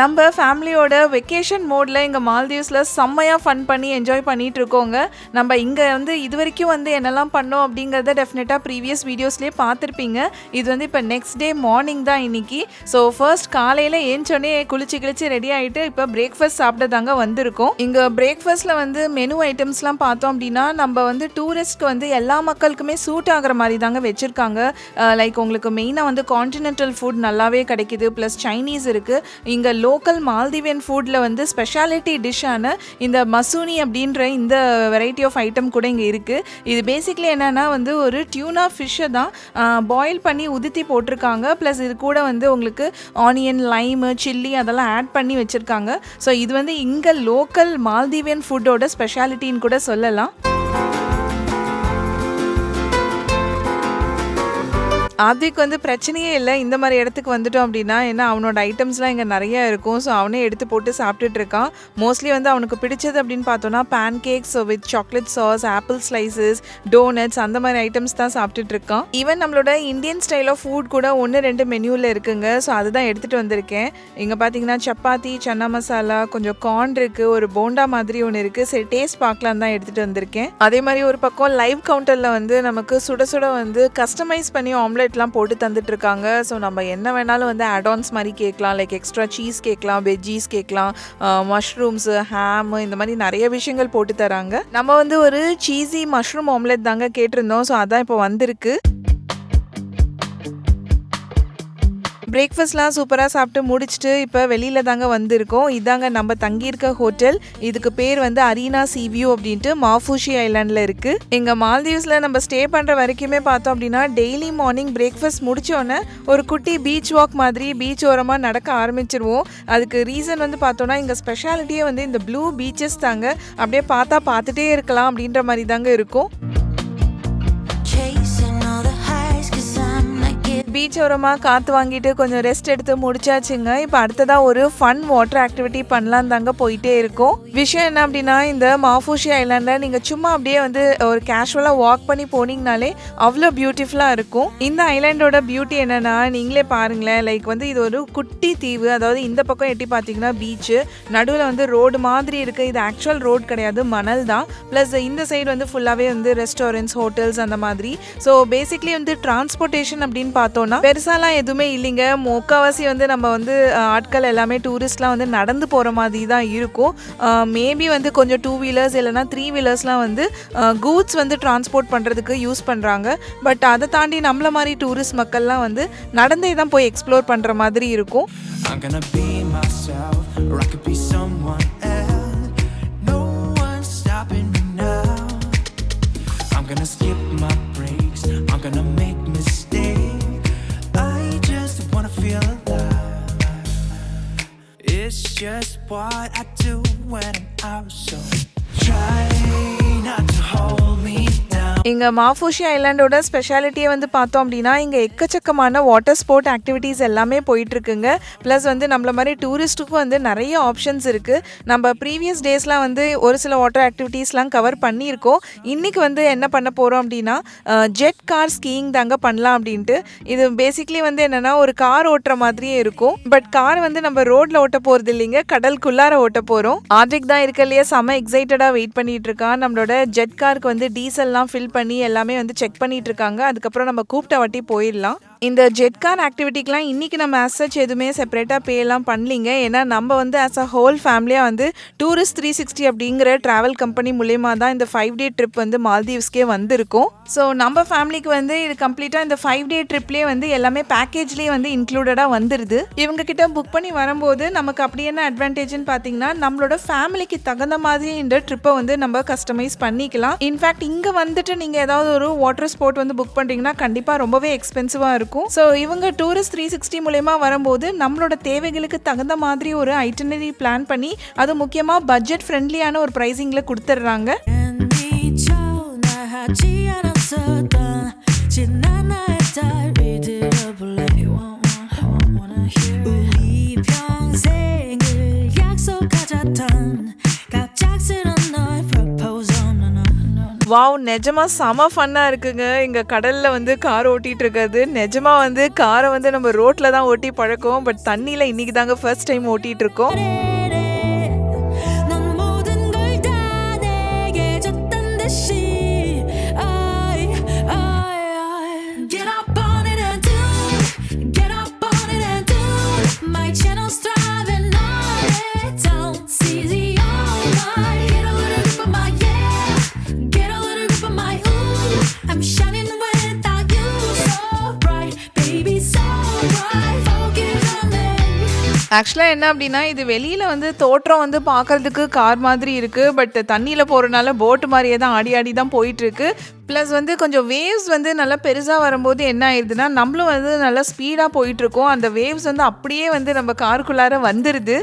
நம்ம ஃபேமிலியோட வெக்கேஷன் மோடில் இங்கே மால்தீவ்ஸில் செம்மையாக ஃபன் பண்ணி என்ஜாய் பண்ணிகிட்டு இருக்கோங்க. நம்ம இங்கே வந்து இது வரைக்கும் வந்து என்னெல்லாம் பண்ணோம் அப்படிங்கிறத டெஃபினட்டாக ப்ரீவியஸ் வீடியோஸ்லேயே பார்த்துருப்பீங்க. இது வந்து இப்போ நெக்ஸ்ட் டே மார்னிங் தான் இன்னைக்கு. ஸோ ஃபர்ஸ்ட் காலையில் ஏஞ்சோடனே குளிச்சு கிழிச்சு ரெடி ஆகிட்டு இப்போ பிரேக்ஃபாஸ்ட் சாப்பிட தாங்க வந்திருக்கோம். இங்கே பிரேக்ஃபாஸ்ட்டில் வந்து மெனு ஐட்டம்ஸ்லாம் பார்த்தோம் அப்படின்னா நம்ம வந்து டூரிஸ்ட்க்கு வந்து எல்லா மக்களுக்குமே சூட் ஆகிற மாதிரி தாங்க வச்சுருக்காங்க. லைக் உங்களுக்கு மெயினாக வந்து கான்டினென்டல் ஃபுட் நல்லாவே கிடைக்குது. ப்ளஸ் சைனீஸ் இருக்குது இங்கே லோக்கல் மால்தீவியன் ஃபுட்டில் வந்து ஸ்பெஷாலிட்டி டிஷ்ஷான இந்த மசூனி அப்படின்ற இந்த வெரைட்டி ஆஃப் ஐட்டம் கூட இங்கே இருக்குது இது பேசிக்லி என்னென்னா வந்து ஒரு டியூனா ஃபிஷ்ஷை தான் பாயில் பண்ணி உதுத்தி போட்டிருக்காங்க. ப்ளஸ் இது கூட வந்து உங்களுக்கு ஆனியன் லைமு சில்லி அதெல்லாம் ஆட் பண்ணி வச்சுருக்காங்க. ஸோ இது வந்து இங்கே லோக்கல் மால்தீவியன் ஃபுட்டோட ஸ்பெஷாலிட்டின்னு கூட சொல்லலாம். ஆத்விக் வந்து பிரச்சனையே இல்லை. இந்த மாதிரி இடத்துக்கு வந்துட்டோம் அப்படின்னா என்ன அவனோட ஐட்டம்ஸ்லாம் இங்கே நிறைய இருக்கும். ஸோ அவனே எடுத்து போட்டு சாப்பிட்டுட்டு இருக்கான். மோஸ்ட்லி வந்து அவனுக்கு பிடிச்சது அப்படின்னு பார்த்தோன்னா pancakes with chocolate sauce apple slices doughnuts அந்த மாதிரி ஐட்டம்ஸ் தான் சாப்பிட்டுட்டு இருக்கான். ஈவன் நம்மளோட இந்தியன் ஸ்டைல் ஆஃப் ஃபுட் கூட ஒன்று ரெண்டு மெனுவில் இருக்குங்க. ஸோ அதுதான் எடுத்துகிட்டு வந்திருக்கேன். இங்கே பார்த்தீங்கன்னா சப்பாத்தி சன்னா மசாலா கொஞ்சம் கார்ன் இருக்குது ஒரு போண்டா மாதிரி ஒன்று இருக்குது சரி டேஸ்ட் பார்க்கலாம் தான் எடுத்துகிட்டு வந்திருக்கேன். அதே மாதிரி ஒரு பக்கம் லைவ் கவுண்டரில் வந்து நமக்கு சுட சுட வந்து கஸ்டமைஸ் பண்ணி சாக்லேட்லாம் போட்டு தந்துட்டு இருக்காங்க ஸோ நம்ம என்ன வேணாலும் வந்து அடான்ஸ் மாதிரி கேட்கலாம். லைக் எக்ஸ்ட்ரா சீஸ் கேட்கலாம் வெஜ்ஜீஸ் கேட்கலாம் uh, மஷ்ரூம்ஸு ஹேமு இந்த மாதிரி நிறைய விஷயங்கள் போட்டு தராங்க. நம்ம வந்து ஒரு சீஸி மஷ்ரூம் ஆம்லெட் தாங்க கேட்டிருந்தோம். ஸோ அதான் இப்போ வந்திருக்கு. பிரேக்ஃபாஸ்ட்லாம் சூப்பராக சாப்பிட்டு முடிச்சுட்டு இப்போ வெளியில் தாங்க வந்திருக்கோம். இதாங்க நம்ம தங்கியிருக்க ஹோட்டல் இதுக்கு பேர் வந்து அரீனா சீவியூ அப்படின்ட்டு மாஃபூஷி ஐலாண்டில் இருக்குது எங்கள் மால்தீவ்ஸில் நம்ம ஸ்டே பண்ணுற வரைக்குமே பார்த்தோம் அப்படின்னா டெய்லி மார்னிங் பிரேக்ஃபாஸ்ட் முடிச்சோன்னே ஒரு குட்டி பீச் வாக் மாதிரி பீச் ஓரமாக நடக்க ஆரம்பிச்சிருவோம். அதுக்கு ரீசன் வந்து பார்த்தோன்னா இங்கே ஸ்பெஷாலிட்டியே வந்து இந்த ப்ளூ பீச்சஸ் தாங்க. அப்படியே பார்த்தா பார்த்துட்டே இருக்கலாம் அப்படின்ற மாதிரி தாங்க இருக்கும். பீச்சோரமாக பீச் ஓரமாக காற்று வாங்கிட்டு கொஞ்சம் ரெஸ்ட் எடுத்து முடிச்சாச்சுங்க. இப்போ அடுத்ததாக ஒரு ஃபன் வாட்டர் ஆக்டிவிட்டி பண்ணலாம் தாங்க போயிட்டே இருக்கும். விஷயம் என்ன அப்படின்னா இந்த மாஃபூஷி ஐலாண்டில் நீங்கள் சும்மா அப்படியே வந்து ஒரு கேஷுவலாக வாக் பண்ணி போனீங்கனாலே அவ்வளோ பியூட்டிஃபுல்லாக இருக்கும். இந்த ஐலாண்டோட பியூட்டி என்னென்னா நீங்களே பாருங்களேன் லைக் வந்து இது ஒரு குட்டி தீவு. அதாவது இந்த பக்கம் எட்டி பார்த்தீங்கன்னா பீச்சு நடுவில் வந்து ரோடு மாதிரி இருக்குது இது ஆக்சுவல் ரோடு கிடையாது மணல் தான். ப்ளஸ் இந்த சைடு வந்து ஃபுல்லாகவே வந்து ரெஸ்டாரண்ட்ஸ் ஹோட்டல்ஸ் அந்த மாதிரி. ஸோ பேசிக்லி வந்து டிரான்ஸ்போர்ட்டேஷன் அப்படின்னு பார்த்தோம் பார்த்தோம்னா பெருசாலாம் எதுவுமே இல்லைங்க. முக்கால்வாசி வந்து நம்ம வந்து ஆட்கள் எல்லாமே டூரிஸ்ட்லாம் வந்து நடந்து போகிற மாதிரி தான் இருக்கும். மேபி வந்து கொஞ்சம் டூ வீலர்ஸ் இல்லைனா த்ரீ வீலர்ஸ்லாம் வந்து கூட்ஸ் வந்து டிரான்ஸ்போர்ட் பண்ணுறதுக்கு யூஸ் பண்ணுறாங்க பட் அதை தாண்டி நம்மள மாதிரி டூரிஸ்ட் மக்கள்லாம் வந்து நடந்தே தான் போய் எக்ஸ்ப்ளோர் பண்ணுற மாதிரி இருக்கும். I'm gonna be It's just what I do when I'm out, so try not to hold me. இங்கே மாஃபூஷி ஐலாண்டோட ஸ்பெஷாலிட்டியை வந்து பார்த்தோம் அப்படின்னா இங்கே எக்கச்சக்கமான வாட்டர் ஸ்போர்ட் ஆக்டிவிட்டீஸ் எல்லாமே போயிட்டுருக்குங்க. ப்ளஸ் வந்து நம்மள மாதிரி டூரிஸ்ட்டுக்கும் வந்து நிறைய ஆப்ஷன்ஸ் இருக்குது நம்ம ப்ரீவியஸ் டேஸ்லாம் வந்து ஒரு சில வாட்டர் ஆக்டிவிட்டீஸ்லாம் கவர் பண்ணியிருக்கோம். இன்றைக்கி வந்து என்ன பண்ண போகிறோம் அப்படின்னா ஜெட் கார் ஸ்கீயிங் தாங்க பண்ணலாம் அப்படின்ட்டு. இது பேசிக்லி வந்து என்னென்னா ஒரு கார் ஓட்டுற மாதிரியே இருக்கும். பட் கார் வந்து நம்ம ரோட்டில் ஓட்ட போகிறது இல்லைங்க. கடலுக்குள்ளார ஓட்ட போகிறோம் ஆர்டிக் தான் இருக்க இல்லையா? செம எக்ஸைட்டடாக வெயிட் பண்ணிகிட்டு இருக்கான். நம்மளோட ஜெட் காருக்கு வந்து டீசல்லாம் ஃபில் பண்ணி எல்லாமே வந்து செக் பண்ணிட்டு இருக்காங்க. அதுக்கப்புறம் நம்ம கூப்பிட்ட வாட்டி போயிடலாம். இந்த ஜெட்கான் ஆக்டிவிட்டிக்கெலாம் இன்றைக்கி நம்ம அசச் எதுவுமே செப்பரேட்டாக பே எல்லாம் பண்ணலிங்க. ஏன்னா நம்ம வந்து ஆஸ் அ ஹோல் ஃபேமிலியாக வந்து டூரிஸ்ட் த்ரீ சிக்ஸ்டி அப்படிங்கிற ட்ராவல் கம்பெனி மூலயமா தான் இந்த ஃபைவ் டே ட்ரிப் வந்து மால்தீவ்ஸ்க்கே வந்திருக்கும். ஸோ நம்ம ஃபேமிலிக்கு வந்து இது கம்ப்ளீட்டாக இந்த ஃபைவ் டே ட்ரிப்லேயே வந்து எல்லாமே பேக்கேஜ்லேயே வந்து இன்க்ளூடடாக வந்துடுது இவங்க கிட்ட புக் பண்ணி வரும்போது நமக்கு அப்படி என்ன அட்வான்டேஜ்னு பார்த்தீங்கன்னா நம்மளோட ஃபேமிலிக்கு தகுந்த மாதிரி இந்த ட்ரிப்பை வந்து நம்ம கஸ்டமைஸ் பண்ணிக்கலாம். இன்ஃபேக்ட் இங்கே வந்துட்டு நீங்கள் ஏதாவது ஒரு வாட்டர் ஸ்போர்ட் வந்து புக் பண்ணுறீங்கன்னா கண்டிப்பாக ரொம்பவே எக்ஸ்பென்சிவாக இருக்கும். ஸோ இவங்க டூரிஸ்ட் த்ரீ சிக்ஸ்டி மூலயமா வரும்போது நம்மளோட தேவைகளுக்கு தகுந்த மாதிரி ஒரு ஐட்டனரி பிளான் பண்ணி அது முக்கியமாக பட்ஜெட் ஃப்ரெண்ட்லியான ஒரு ப்ரைஸிங்கில் கொடுத்துட்றாங்க 미 வாவ்! நிஜமாக செம ஃபன்னாக இருக்குங்க. இங்கே கடலில் வந்து கார் ஓட்டிகிட்டு இருக்கிறது. நிஜமாக வந்து காரை வந்து நம்ம ரோட்டில் தான் ஓட்டி பழக்கம். பட் தண்ணியில் இன்றைக்கி தாங்க ஃபர்ஸ்ட் டைம் ஓட்டிகிட்டு இருக்கோம். ஆக்சுவலாக என்ன அப்படின்னா இது வெளியில் வந்து தோற்றம் வந்து பார்க்கறதுக்கு கார் மாதிரி இருக்குது பட் தண்ணியில் போகிறனால போட்டு மாதிரியே தான் ஆடி ஆடி தான் போயிட்டுருக்கு. ப்ளஸ் வந்து கொஞ்சம் வேவ்ஸ் வந்து நல்லா பெருசாக வரும்போது என்ன ஆயிடுதுன்னா நம்மளும் வந்து நல்லா ஸ்பீடாக போயிட்டுருக்கோம். அந்த வேவ்ஸ் வந்து அப்படியே வந்து நம்ம காருக்குள்ளார வந்துடுது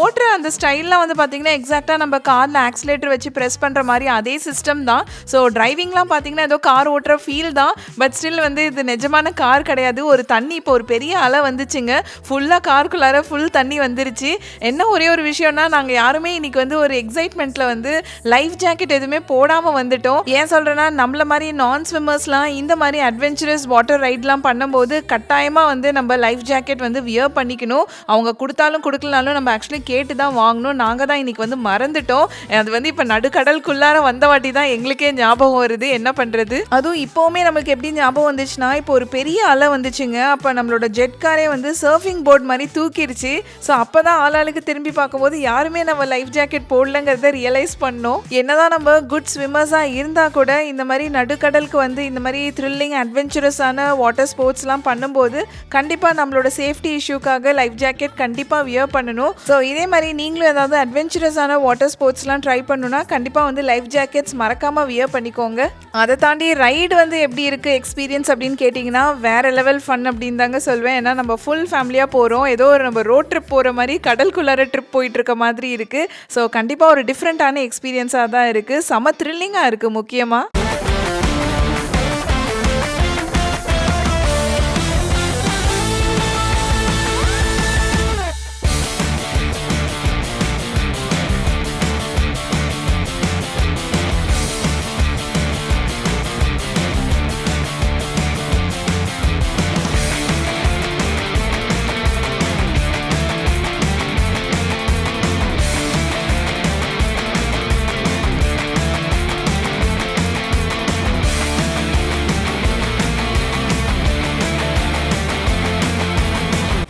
ஓட்டுற அந்த ஸ்டைல்லாம் வந்து பார்த்தீங்கன்னா, எக்ஸாக்டாக நம்ம காரில் ஆக்சிலேட்டர் வச்சு ப்ரெஸ் பண்ணுற மாதிரி அதே சிஸ்டம் தான். ஸோ டிரைவிங்லாம் பார்த்தீங்கன்னா, ஏதோ கார் ஓட்டுற ஃபீல் தான். பட் ஸ்டில் வந்து இது நிஜமான கார் கிடையாது. ஒரு தண்ணி இப்போ ஒரு பெரிய அலை வந்துச்சுங்க. ஃபுல்லாக காருக்குள்ளார ஃபுல் தண்ணி வந்துருச்சு. என்ன ஒரே ஒரு விஷயம்னா, நாங்கள் யாருமே இன்னைக்கு வந்து ஒரு எக்ஸைட்மெண்ட்டில் வந்து லைஃப் ஜாக்கெட் எதுவுமே போடாமல் வந்துட்டோம். ஏன் சொல்கிறேன்னா நம்மள மாரி நான் ஸ்விம்மர்ஸ்லாம் இந்த மாதிரி அட்வென்ச்சரஸ் வாட்டர் ரைட்லாம் பண்ணும்போது, கட்டாயமாக வந்து நம்ம லைஃப் ஜாக்கெட் வந்து வியர் பண்ணிக்கணும். அவங்க கொடுத்தாலும் கொடுக்கலனாலும் நம்ம ஆக்சுவலி கேட்டு தான் வாங்கணும். நாங்கள் தான் இன்னைக்கு வந்து மறந்துட்டோம். அது வந்து இப்போ நடுக்கடலுக்குள்ளார வந்த வாட்டி தான் எங்களுக்கே ஞாபகம் வருது. என்ன பண்ணுறது அதுவும் இப்போவுமே நமக்கு எப்படி ஞாபகம் வந்துச்சுன்னா, இப்போ ஒரு பெரிய அலை வந்துச்சுங்க. அப்போ நம்மளோட ஜெட் காரே வந்து சர்ஃபிங் போர்ட் மாதிரி தூக்கிடுச்சு ஸோ அப்போ தான் ஆளாளுக்கு திரும்பி பார்க்கும்போது, யாருமே நம்ம லைஃப் ஜாக்கெட் போடலங்கிறத ரியலைஸ் பண்ணோம். என்னதான் நம்ம குட் ஸ்விம்மர்ஸாக இருந்தால் கூட, இந்த மாதிரி நடுக்கடலுக்கு வந்து இந்த மாதிரி த்ரில்லிங் அட்வென்ச்சரஸான வாட்டர் ஸ்போர்ட்ஸ்லாம் பண்ணும்போது, கண்டிப்பாக நம்மளோட சேஃப்டி இஷ்யூக்காக லைஃப் ஜாக்கெட் கண்டிப்பாக வியர் பண்ணணும். ஸோ இதே மாதிரி நீங்களும் ஏதாவது அட்வென்ச்சரஸான வாட்டர் ஸ்போர்ட்ஸ்லாம் ட்ரை பண்ணணும்னா, கண்டிப்பாக வந்து லைஃப் ஜாக்கெட்ஸ் மறக்காமல் வியர் பண்ணிக்கோங்க. அதை தாண்டி ரைடு வந்து எப்படி இருக்குது எக்ஸ்பீரியன்ஸ் அப்படின்னு கேட்டிங்கன்னா, வேற லெவல் ஃபன் அப்படின்னு தாங்க சொல்வேன். ஏன்னா நம்ம ஃபுல் ஃபேமிலியாக போகிறோம் ஏதோ ஒரு நம்ம ரோட் ட்ரிப் போகிற மாதிரி கடலுக்குள்ளார ட்ரிப் போயிட்டு இருக்க மாதிரி இருக்குது ஸோ கண்டிப்பாக ஒரு டிஃப்ரெண்ட்டான எக்ஸ்பீரியன்ஸாக தான் இருக்குது செம த்ரில்லிங்காக இருக்குது முக்கியமாக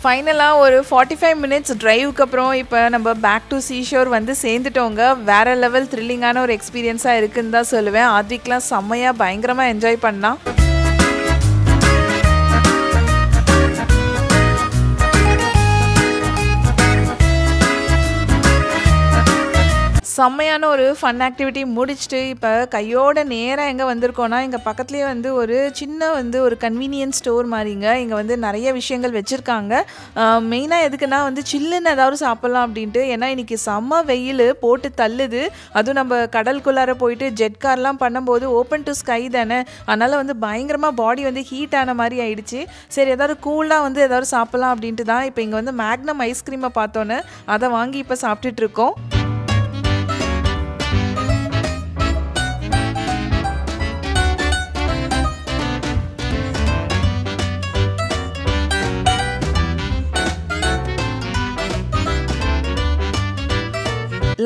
ஃபைனலாக ஒரு 45 மினிட்ஸ் ட்ரைவுக்கு அப்புறம் இப்போ நம்ம பேக் டு சீஷோர் வந்து சேர்ந்துட்டோங்க. வேற லெவல் த்ரில்லிங்கான ஒரு எக்ஸ்பீரியன்ஸாக இருக்குன்னு தான் சொல்லுவேன். ஆத்விக்லாம் செம்மையாக பயங்கரமாக என்ஜாய் பண்ணான். செம்மையான ஒரு ஃபன் ஆக்டிவிட்டி முடிச்சுட்டு, இப்போ கையோட நேராக எங்கே வந்திருக்கோன்னா இங்கே பக்கத்துலேயே வந்து ஒரு சின்ன வந்து ஒரு கன்வீனியன்ஸ் ஸ்டோர் மாதிரிங்க இங்கே வந்து நிறைய விஷயங்கள் வச்சுருக்காங்க மெயினாக எதுக்குன்னா வந்து சில்லுன்னு ஏதாவது சாப்பிட்லாம் அப்படின்ட்டு. ஏன்னா இன்னைக்கு செம்ம வெயில் போட்டு தள்ளுது. அதுவும் நம்ம கடலுக்குள்ளார போயிட்டு ஜெட் கார்லாம் பண்ணும்போது ஓப்பன் டு ஸ்கை தானே. அதனால் வந்து பயங்கரமாக பாடி வந்து ஹீட் ஆன மாதிரி ஆயிடுச்சு. சரி ஏதாவது கூலாக வந்து ஏதாவது சாப்பிட்லாம் அப்படின்ட்டு தான் இப்போ இங்கே வந்து மேக்னம் ஐஸ்கிரீமை பார்த்தோன்னே, அதை வாங்கி இப்போ சாப்பிட்டுட்ருக்கோம்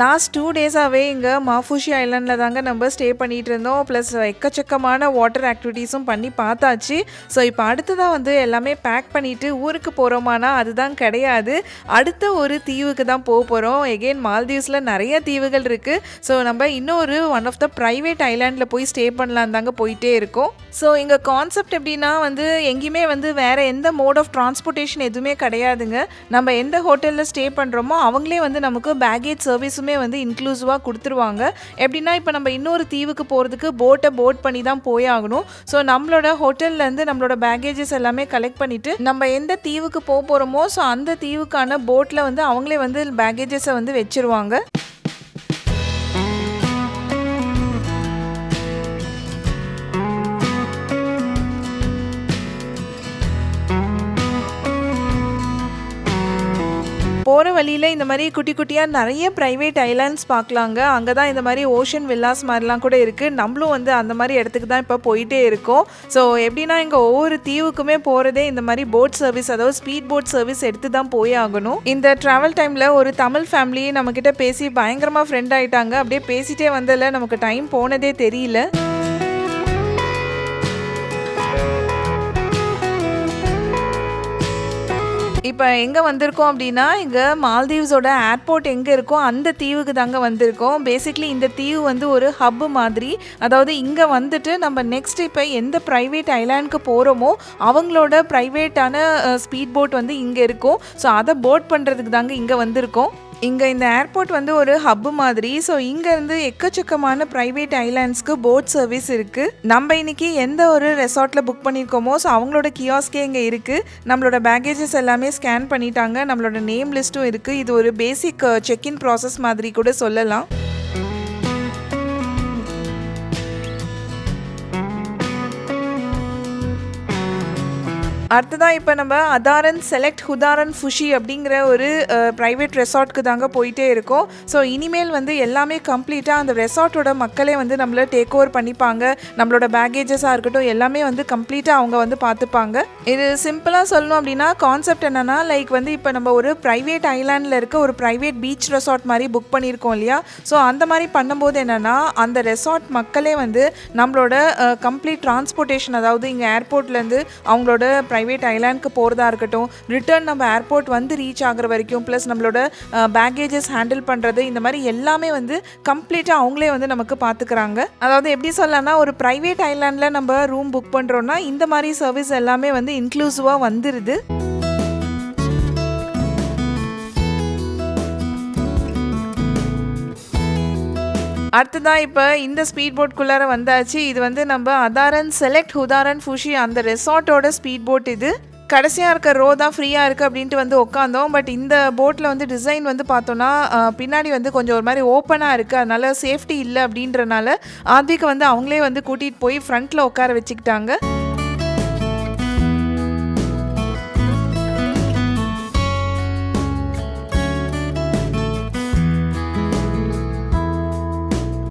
லாஸ்ட் டூ டேஸாகவே இங்கே மாஃபூஷி ஐலாண்டில் தாங்க நம்ம ஸ்டே பண்ணிகிட்டு இருந்தோம். ப்ளஸ் எக்கச்சக்கமான வாட்டர் ஆக்டிவிட்டீஸும் பண்ணி பார்த்தாச்சு. ஸோ இப்போ அடுத்ததாக வந்து எல்லாமே பேக் பண்ணிட்டு ஊருக்கு போகிறோமானா அதுதான் கிடையாது. அடுத்த ஒரு தீவுக்கு தான் போக போகிறோம் எகைன் மால்தீவ்ஸில் நிறைய தீவுகள் இருக்குது ஸோ நம்ம இன்னொரு ஒன் ஆஃப் த ப்ரைவேட் ஐலாண்டில் போய் ஸ்டே பண்ணலான்னு தாங்க போயிட்டே இருக்கோம். ஸோ இங்கே கான்செப்ட் எப்படின்னா வந்து எங்கேயுமே வந்து வேறு எந்த மோட் ஆஃப் டிரான்ஸ்போர்ட்டேஷன் எதுவுமே கிடையாதுங்க. நம்ம எந்த ஹோட்டலில் ஸ்டே பண்ணுறோமோ அவங்களே வந்து நமக்கு பேகேஜ் சர்வீஸும் வந்து இன்க்ளூசிவாக கொடுத்துருவாங்க எப்படின்னா, இப்போ நம்ம இன்னொரு தீவுக்கு போகிறதுக்கு போட்டை போட் பண்ணி தான் போய் ஆகணும். ஸோ நம்மளோட ஹோட்டல்லேருந்து நம்மளோட பேக்கேஜஸ் எல்லாமே கலெக்ட் பண்ணிட்டு, நம்ம எந்த தீவுக்கு போப்போறோமோ, ஸோ அந்த தீவுக்கான போட்டில் வந்து அவங்களே வந்து பேகேஜஸை வந்து வச்சுருவாங்க. போகிற வழியில் இந்த மாதிரி குட்டி குட்டியாக நிறைய ப்ரைவேட் ஐலாண்ட்ஸ் பார்க்கலாங்க. அங்கே தான் இந்த மாதிரி ஓஷன் வில்லாஸ் மாதிரிலாம் கூட இருக்குது நம்மளும் வந்து அந்த மாதிரி இடத்துக்கு தான் இப்போ போயிட்டே இருக்கோம். ஸோ எப்படின்னா இங்கே ஒவ்வொரு தீவுக்குமே போகிறதே இந்த மாதிரி போட் சர்வீஸ் அதாவது ஸ்பீட் போட் சர்வீஸ் எடுத்து தான் போய் ஆகணும். இந்த ட்ராவல் டைமில் ஒரு தமிழ் ஃபேமிலி நம்மக்கிட்ட பேசி பயங்கரமாக ஃப்ரெண்ட் ஆகிட்டாங்க அப்படியே பேசிகிட்டே வந்ததில் நமக்கு டைம் போனதே தெரியல. இப்போ எங்கே வந்திருக்கோம் அப்படின்னா இங்கே மால்தீவ்ஸோட ஏர்போர்ட் எங்கே இருக்கோ அந்த தீவுக்கு தாங்க வந்திருக்கோம். பேசிக்லி இந்த தீவு வந்து ஒரு ஹப் மாதிரி. அதாவது இங்கே வந்துட்டு நம்ம நெக்ஸ்ட் இப்போ எந்த ப்ரைவேட் ஐலாண்டுக்கு போகிறோமோ அவங்களோட ப்ரைவேட்டான ஸ்பீட் போட் வந்து இங்கே இருக்கும். ஸோ அதை போட் பண்ணுறதுக்கு தாங்க இங்கே வந்திருக்கோம். இங்கே இந்த ஏர்போர்ட் வந்து ஒரு ஹப்பு மாதிரி. ஸோ இங்கேருந்து எக்கச்சக்கமான ப்ரைவேட் ஐலாண்ட்ஸ்க்கு போட் சர்வீஸ் இருக்குது நம்ம இன்னைக்கு எந்த ஒரு ரெசார்ட்டில் புக் பண்ணியிருக்கோமோ ஸோ அவங்களோட கியாஸ்கே இங்கே இருக்குது நம்மளோட பேக்கேஜஸ் எல்லாமே ஸ்கேன் பண்ணிட்டாங்க. நம்மளோட நேம் லிஸ்ட்டும் இருக்குது இது ஒரு பேசிக் செக்இன் ப்ராசஸ் மாதிரி கூட சொல்லலாம். அடுத்ததான் இப்போ நம்ம அதாரன் செலக்ட் ஹுதாரன் ஃபுஷி அப்படிங்கிற ஒரு ப்ரைவேட் ரெசார்ட்க்கு தாங்க போயிட்டே இருக்கோம். ஸோ இனிமேல் வந்து எல்லாமே கம்ப்ளீட்டாக அந்த ரெசார்ட்டோட மக்களே வந்து நம்மளை டேக் ஓவர் பண்ணிப்பாங்க. நம்மளோட பேக்கேஜஸாக இருக்கட்டும் எல்லாமே வந்து கம்ப்ளீட்டாக அவங்க வந்து பார்த்துப்பாங்க. இது சிம்பிளாக சொல்லணும் அப்படின்னா கான்செப்ட் என்னென்னா லைக் வந்து இப்போ நம்ம ஒரு ப்ரைவேட் ஐலாண்டில் இருக்க ஒரு ப்ரைவேட் பீச் ரெசார்ட் மாதிரி புக் பண்ணியிருக்கோம் இல்லையா? ஸோ அந்த மாதிரி பண்ணும்போது என்னென்னா அந்த ரெசார்ட் மக்களே வந்து நம்மளோட கம்ப்ளீட் டிரான்ஸ்போர்ட்டேஷன் அதாவது இங்கே ஏர்போர்ட்லேருந்து அவங்களோட ப்ரைவேட் ஐலாண்டுக்கு போகிறதா இருக்கட்டும் ரிட்டர்ன் நம்ம ஏர்போர்ட் வந்து ரீச் ஆகுற வரைக்கும் ப்ளஸ் நம்மளோட பேக்கேஜஸ் ஹேண்டில் பண்ணுறது இந்த மாதிரி எல்லாமே வந்து கம்ப்ளீட்டாக அவங்களே வந்து நமக்கு பார்த்துக்கிறாங்க அதாவது எப்படி சொல்லலாம்னா ஒரு ப்ரைவேட் ஐலாண்டில் நம்ம ரூம் புக் பண்ணுறோன்னா இந்த மாதிரி சர்வீஸ் எல்லாமே வந்து இன்க்ளூசிவாக வந்துடுது அடுத்ததான் இப்போ இந்த ஸ்பீட் போட்குள்ளார வந்தாச்சு. இது வந்து நம்ம அதாரன் செலக்ட் ஹுதாரன் ஃபுஷி அந்த ரெசார்ட்டோட ஸ்பீட் போட் இது. கடைசியாக இருக்க ரோ தான் ஃப்ரீயாக இருக்குது அப்படின்ட்டு வந்து உட்காந்தோம் பட் இந்த போட்டில் வந்து டிசைன் வந்து பார்த்தோன்னா பின்னாடி வந்து கொஞ்சம் ஒரு மாதிரி ஓப்பனாக இருக்குது அதனால சேஃப்டி இல்லை அப்படின்றனால ஆத்விக்கு வந்து அவங்களே வந்து கூட்டிகிட்டு போய் ஃப்ரண்ட்டில் உட்கார வச்சுக்கிட்டாங்க.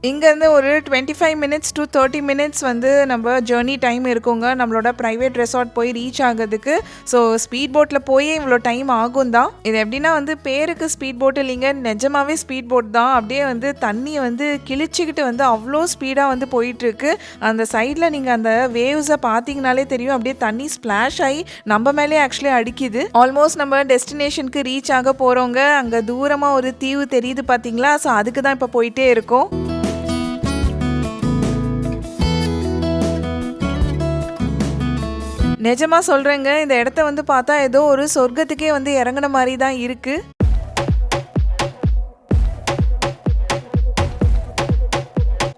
இங்கேருந்து ஒரு twenty five minutes to thirty minutes வந்து நம்ம ஜேர்னி டைம் இருக்குங்க. நம்மளோட ப்ரைவேட் ரெசார்ட் போய் ரீச் ஆகிறதுக்கு. ஸோ ஸ்பீட் போட்டில் போய் இவ்வளோ டைம் ஆகும் தான். இது எப்படின்னா வந்து பேருக்கு ஸ்பீட் போட் இல்லைங்க. நிஜமாவே ஸ்பீட் போட் தான். அப்படியே வந்து தண்ணியை வந்து கிழிச்சிக்கிட்டு வந்து அவ்வளோ ஸ்பீடாக வந்து போயிட்டுருக்கு. அந்த சைடில் நீங்கள் அந்த வேவ்ஸை பார்த்தீங்கனாலே தெரியும். அப்படியே தண்ணி ஸ்ப்ளாஷ் ஆகி நம்ம மேலே ஆக்சுவலி அடிக்குது. ஆல்மோஸ்ட் நம்ம டெஸ்டினேஷனுக்கு ரீச் ஆக போகிறவங்க அங்கே தூரமாக ஒரு தீவு தெரியுது பார்த்தீங்களா? ஸோ அதுக்கு தான் இப்போ போயிட்டே இருக்கோம். நிஜமா சொல்றேங்க இந்த இடத்த வந்து பார்த்தா ஏதோ ஒரு சொர்க்கத்துக்கே வந்து இறங்குன மாதிரி தான் இருக்கு.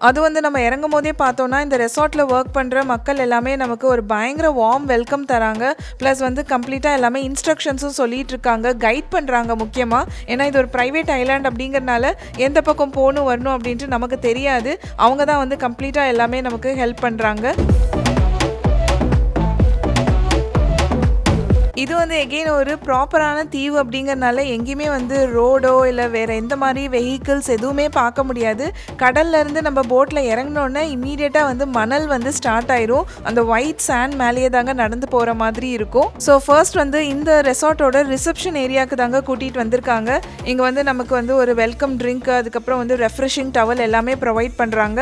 அது வந்து நம்ம இறங்கும் போதே பார்த்தோன்னா இந்த ரெசார்ட்டில் ஒர்க் பண்ணுற மக்கள் எல்லாமே நமக்கு ஒரு பயங்கர வார்ம் வெல்கம் தராங்க. ப்ளஸ் வந்து கம்ப்ளீட்டாக எல்லாமே இன்ஸ்ட்ரக்ஷன்ஸும் சொல்லிட்டு இருக்காங்க கைட் பண்ணுறாங்க முக்கியமாக ஏன்னா இது ஒரு ப்ரைவேட் ஐலாண்ட் அப்படிங்கிறனால எந்த பக்கம் போகணும் வரணும் அப்படின்ட்டு நமக்கு தெரியாது. அவங்க தான் வந்து கம்ப்ளீட்டாக எல்லாமே நமக்கு ஹெல்ப் பண்ணுறாங்க இது வந்து எகெயின் ஒரு ப்ராப்பரான தீவு அப்படிங்கறனால எங்கேயுமே வந்து ரோடோ இல்லை வேற எந்த மாதிரி வெஹிக்கிள்ஸ் எதுவுமே பார்க்க முடியாது. கடல்ல இருந்து நம்ம போட்டில் இறங்கினோடனே இம்மீடியட்டாக வந்து மணல் வந்து ஸ்டார்ட் ஆயிரும். அந்த ஒயிட் சாண்ட் மேலேயே தாங்க நடந்து போகிற மாதிரி இருக்கும். ஸோ ஃபர்ஸ்ட் வந்து இந்த ரெசார்ட்டோட ரிசப்ஷன் ஏரியாவுக்கு தாங்க கூட்டிகிட்டு வந்திருக்காங்க. இங்கே வந்து நமக்கு வந்து ஒரு வெல்கம் ட்ரிங்க் அதுக்கப்புறம் வந்து ரெஃப்ரெஷிங் டவல் எல்லாமே ப்ரொவைட் பண்ணுறாங்க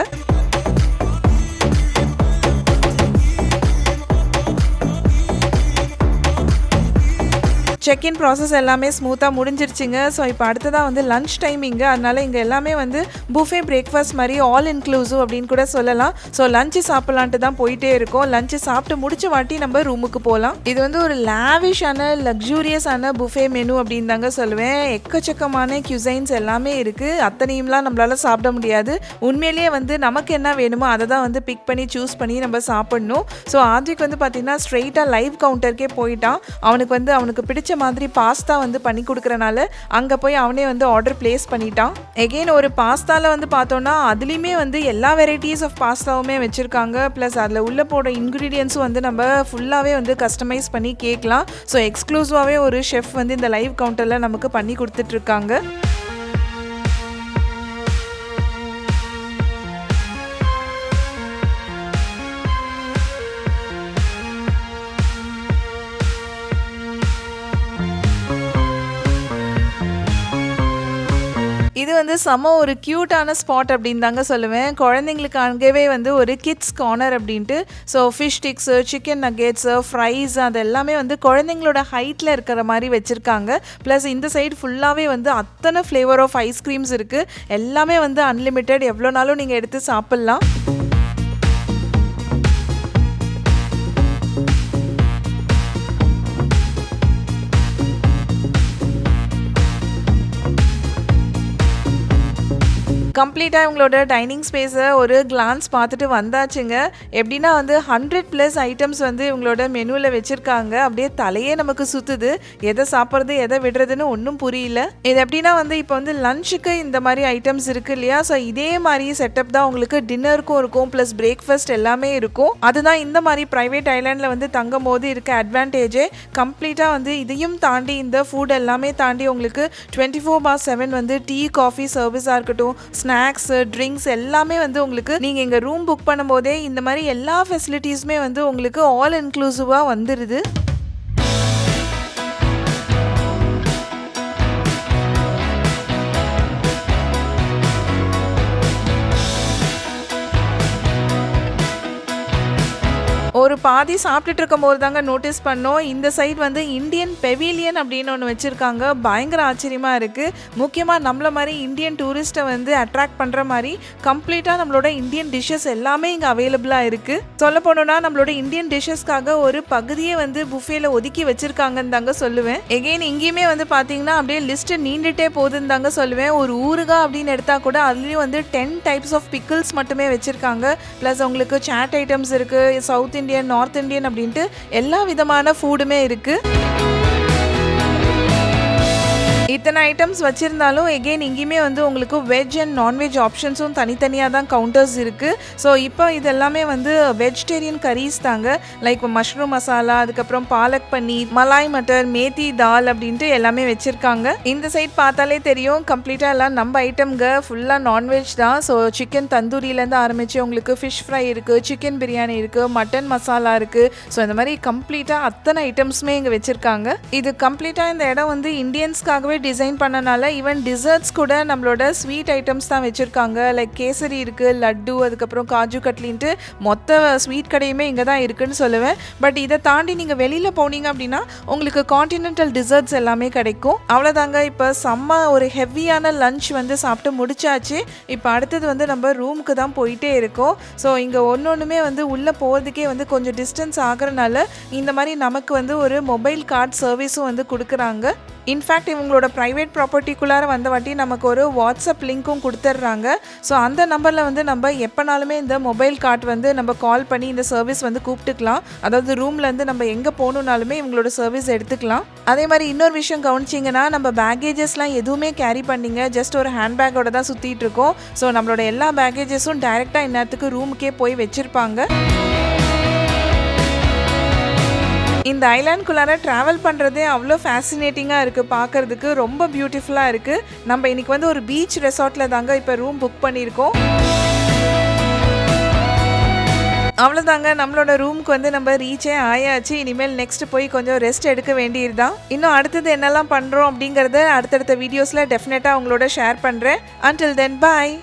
செக்இன் ப்ராசஸ் எல்லாமே ஸ்மூத்தாக முடிஞ்சிருச்சுங்க. ஸோ இப்போ அடுத்ததாக வந்து லஞ்ச் டைமிங்கு அதனால இங்கே எல்லாமே வந்து புஃபே பிரேக்ஃபாஸ்ட் மாதிரி ஆல் இன்க்ளூசிவ் அப்படின்னு கூட சொல்லலாம். ஸோ லஞ்சு சாப்பிட்லான்ட்டு தான் போயிட்டே இருக்கோம். லஞ்சு சாப்பிட்டு முடிச்ச வாட்டி நம்ம ரூமுக்கு போகலாம் இது வந்து ஒரு லாவிஷான லக்ஸூரியஸான புஃபே மெனு அப்படின்னு தாங்க சொல்லுவேன். எக்கச்சக்கமான கியூசைன்ஸ் எல்லாமே இருக்குது அத்தனையும்லாம் நம்மளால் சாப்பிட முடியாது. உண்மையிலேயே வந்து நமக்கு என்ன வேணுமோ அதை தான் வந்து பிக் பண்ணி சூஸ் பண்ணி நம்ம சாப்பிடணும். ஸோ ஆத்விக் வந்து பார்த்திங்கன்னா ஸ்ட்ரெயிட்டாக லைவ் கவுண்டருக்கே போயிட்டான். அவனுக்கு வந்து அவனுக்கு பிடிச்ச மாதிரி பாஸ்தா வந்து பண்ணி கொடுக்குறனால அங்கே போய் அவனே வந்து ஆர்டர் ப்ளேஸ் பண்ணிட்டான். எகெயின் ஒரு பாஸ்தாவில் வந்து பார்த்தோன்னா அதுலேயுமே வந்து எல்லா வெரைட்டிஸ் ஆஃப் பாஸ்தாவுமே வச்சுருக்காங்க. ப்ளஸ் அதில் உள்ள போடுற இன்க்ரீடியன்ஸும் வந்து நம்ம ஃபுல்லாகவே வந்து கஸ்டமைஸ் பண்ணி கேட்கலாம். ஸோ எக்ஸ்க்ளூசிவாகவே ஒரு ஷெஃப் வந்து இந்த லைவ் கவுண்டரில் நமக்கு பண்ணி கொடுத்துட்ருக்காங்க வந்து செம ஒரு க்யூட்டான ஸ்பாட் அப்படின்னு தாங்க சொல்லுவேன். குழந்தைங்களுக்கு அங்கேவே வந்து ஒரு கிட்ஸ் கார்னர் அப்படின்ட்டு. So fish sticks chicken nuggets fries அது எல்லாமே வந்து குழந்தைங்களோட ஹைட்டில் இருக்கிற மாதிரி வச்சுருக்காங்க. ப்ளஸ் இந்த சைடு ஃபுல்லாகவே வந்து அத்தனை ஃப்ளேவர் ஆஃப் ஐஸ்கிரீம்ஸ் இருக்குது எல்லாமே வந்து அன்லிமிட்டெட் எவ்வளோ நாளும் நீங்கள் எடுத்து சாப்பிட்லாம். கம்ப்ளீட்டாக இவங்களோட டைனிங் ஸ்பேஸை ஒரு கிளான்ஸ் பார்த்துட்டு வந்தாச்சுங்க. எப்படின்னா வந்து ஹண்ட்ரட் ப்ளஸ் ஐட்டம்ஸ் வந்து இவங்களோட மெனுவில் வச்சுருக்காங்க. அப்படியே தலையே நமக்கு சுற்றுது எதை சாப்பிட்றது எதை விடுறதுன்னு ஒன்றும் புரியல. இது எப்படின்னா வந்து இப்போ வந்து லஞ்சுக்கு இந்த மாதிரி ஐட்டம்ஸ் இருக்குது இல்லையா? ஸோ இதே மாதிரி செட்டப் தான் உங்களுக்கு டின்னருக்கும் இருக்கும். ப்ளஸ் பிரேக்ஃபாஸ்ட் எல்லாமே இருக்கும். அதுதான் இந்த மாதிரி ப்ரைவேட் ஐலாண்டில் வந்து தங்கும் போது இருக்க அட்வான்டேஜே கம்ப்ளீட்டாக வந்து இதையும் தாண்டி இந்த ஃபுட் எல்லாமே தாண்டி உங்களுக்கு டுவெண்ட்டி ஃபோர் பார் செவன் வந்து டீ காஃபி சர்வீஸாக இருக்கட்டும் ஸ்நாக்ஸு ட்ரிங்க்ஸ் uh, எல்லாமே வந்து உங்களுக்கு நீங்கள் இங்கே ரூம் புக் பண்ணும்போதே இந்த மாதிரி எல்லா ஃபெசிலிட்டிஸுமே வந்து உங்களுக்கு ஆல் இன்க்ளூசிவாக வந்துடுது ஒரு பாதி சாப்பிட்டுட்டு இருக்கும் போது தாங்க நோட்டீஸ் பண்ணோம். இந்த சைடு வந்து இந்தியன் பெவிலியன் அப்படின்னு ஒன்று வச்சுருக்காங்க. பயங்கர ஆச்சரியமாக இருக்குது முக்கியமாக நம்மள மாதிரி இந்தியன் டூரிஸ்ட்டை வந்து அட்ராக்ட் பண்ணுற மாதிரி கம்ப்ளீட்டாக நம்மளோட இந்தியன் டிஷ்ஷஸ் எல்லாமே இங்கே அவைலபிளாக இருக்குது சொல்ல போனோம்னா நம்மளோட இந்தியன் டிஷ்ஷஸ்க்காக ஒரு பகுதியை வந்து புஃபேல ஒதுக்கி வச்சுருக்காங்கன்னு தாங்க சொல்லுவேன். எகெயின் இங்கேயுமே வந்து பார்த்தீங்கன்னா அப்படியே லிஸ்ட்டு நீண்டுட்டே போகுதுன்னு தாங்க சொல்லுவேன். ஒரு ஊறுகாய் அப்படின்னு எடுத்தால் கூட அதுலேயும் வந்து டென் டைப்ஸ் ஆஃப் பிக்கிள்ஸ் மட்டுமே வச்சுருக்காங்க. ப்ளஸ் உங்களுக்கு சாட் ஐட்டம்ஸ் இருக்குது சவுத் இந்தியன் நார்த் இந்தியன் அப்படின்ட்டு எல்லா விதமான ஃபுட்டுமே இருக்குது இத்தனை ஐட்டம்ஸ் வச்சுருந்தாலும் எகெயின் இங்கேயுமே வந்து உங்களுக்கு வெஜ் அண்ட் நான்வெஜ் ஆப்ஷன்ஸும் தனித்தனியாக தான் கவுண்டர்ஸ் இருக்குது ஸோ இப்போ இது எல்லாமே வந்து வெஜிடேரியன் கரீஸ் தாங்க. லைக் மஷ்ரூம் மசாலா அதுக்கப்புறம் பாலக் பன்னீர் மலாய் மட்டர் மேத்தி தால் அப்படின்ட்டு எல்லாமே வச்சுருக்காங்க. இந்த சைட் பார்த்தாலே தெரியும் கம்ப்ளீட்டாக எல்லாம் நம்ம ஐட்டம்ங்க ஃபுல்லாக நான்வெஜ் தான். ஸோ சிக்கன் தந்தூரியிலேருந்து ஆரம்பித்து உங்களுக்கு ஃபிஷ் ஃப்ரை இருக்குது சிக்கன் பிரியாணி இருக்குது மட்டன் மசாலா இருக்குது ஸோ இந்த மாதிரி கம்ப்ளீட்டாக அத்தனை ஐட்டம்ஸுமே இங்கே வச்சுருக்காங்க. இது கம்ப்ளீட்டாக இந்த இடம் வந்து இந்தியன்ஸ்க்காகவே டிசைன் பண்ணனால ஈவன் டிசர்ட்ஸ் கூட நம்மளோட ஸ்வீட் ஐட்டம்ஸ் தான் வச்சுருக்காங்க. லைக் கேசரி இருக்குது லட்டு அதுக்கப்புறம் காஜு கட்லின்ட்டு மொத்த ஸ்வீட் கடையுமே இங்கே தான் இருக்குன்னு சொல்லுவேன். பட் இதை தாண்டி நீங்கள் வெளியில் போனீங்க அப்படின்னா உங்களுக்கு காண்டினென்டல் டிசர்ட்ஸ் எல்லாமே கிடைக்கும். அவ்வளோதாங்க இப்போ செம்ம ஒரு ஹெவியான லன்ச் வந்து சாப்பிட்டு முடிச்சாச்சு. இப்போ அடுத்தது வந்து நம்ம ரூமுக்கு தான் போயிட்டே இருக்கோம். ஸோ இங்கே ஒன்று ஒன்றுமே வந்து உள்ளே போகிறதுக்கே வந்து கொஞ்சம் டிஸ்டன்ஸ் ஆகிறனால இந்த மாதிரி நமக்கு வந்து ஒரு மொபைல் கார்டு சர்வீஸும் வந்து கொடுக்குறாங்க. இன்ஃபேக்ட் இவங்களோட ப்ரைவேட் ப்ராப்பர்ட்டிக்குள்ளார வந்த வாட்டி நமக்கு ஒரு வாட்ஸ்அப் லிங்க்கும் கொடுத்துட்றாங்க ஸோ அந்த நம்பரில் வந்து நம்ம எப்போனாலுமே இந்த மொபைல் கார்ட் வந்து நம்ம கால் பண்ணி இந்த சர்வீஸ் வந்து கூப்பிட்டுக்கலாம் அதாவது ரூம்லேருந்து நம்ம எங்கே போகணுன்னாலுமே இவங்களோட சர்வீஸ் எடுத்துக்கலாம். அதே மாதிரி இன்னொரு விஷயம் கவனிச்சிங்கன்னா நம்ம பேக்கேஜஸ்லாம் எதுவுமே கேரி பண்ணிங்க. ஜஸ்ட் ஒரு ஹேண்ட்பேக்கோட தான் சுற்றிட்டு இருக்கோம். ஸோ நம்மளோட எல்லா பேக்கேஜஸும் டைரெக்டாக இந்நேரத்துக்கு ரூமுக்கே போய் வச்சுருப்பாங்க. இந்த ஐலாண்ட்குள்ளார ட்ராவல் பண்ணுறதே அவ்வளோ ஃபேசினேட்டிங்காக இருக்குது பார்க்குறதுக்கு ரொம்ப பியூட்டிஃபுல்லாக இருக்குது நம்ம இன்னைக்கு வந்து ஒரு பீச் ரெசார்ட்டில் தாங்க இப்போ ரூம் புக் பண்ணியிருக்கோம். அவ்வளோதாங்க நம்மளோட ரூமுக்கு வந்து நம்ம ரீச்சே ஆயாச்சு. இனிமேல் நெக்ஸ்ட் போய் கொஞ்சம் ரெஸ்ட் எடுக்க வேண்டியது தான் இன்னும் அடுத்தது என்னெல்லாம் பண்ணுறோம் அப்படிங்கிறத அடுத்தடுத்த வீடியோஸில் டெஃபினட்டாக உங்களோட ஷேர் பண்ணுறேன் அன்டில் தென் பாய்